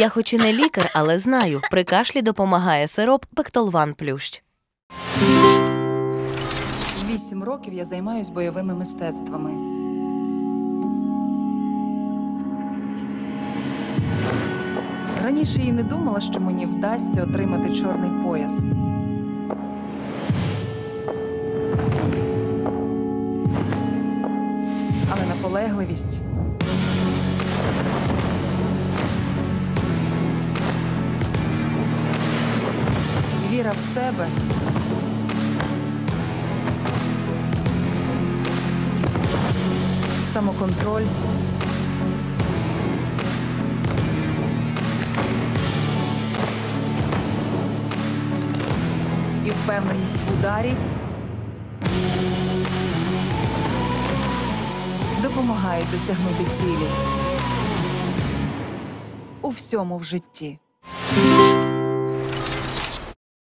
Я хоч і не лікар, але знаю, при кашлі допомагає сироп Пектолван Плющ. Вісім років я займаюсь бойовими мистецтвами. Раніше і не думала, що мені вдасться отримати чорний пояс. Але наполегливість. Віра в себе самоконтроль. І впевненість в ударі допомагають досягнути цілі у всьому в житті.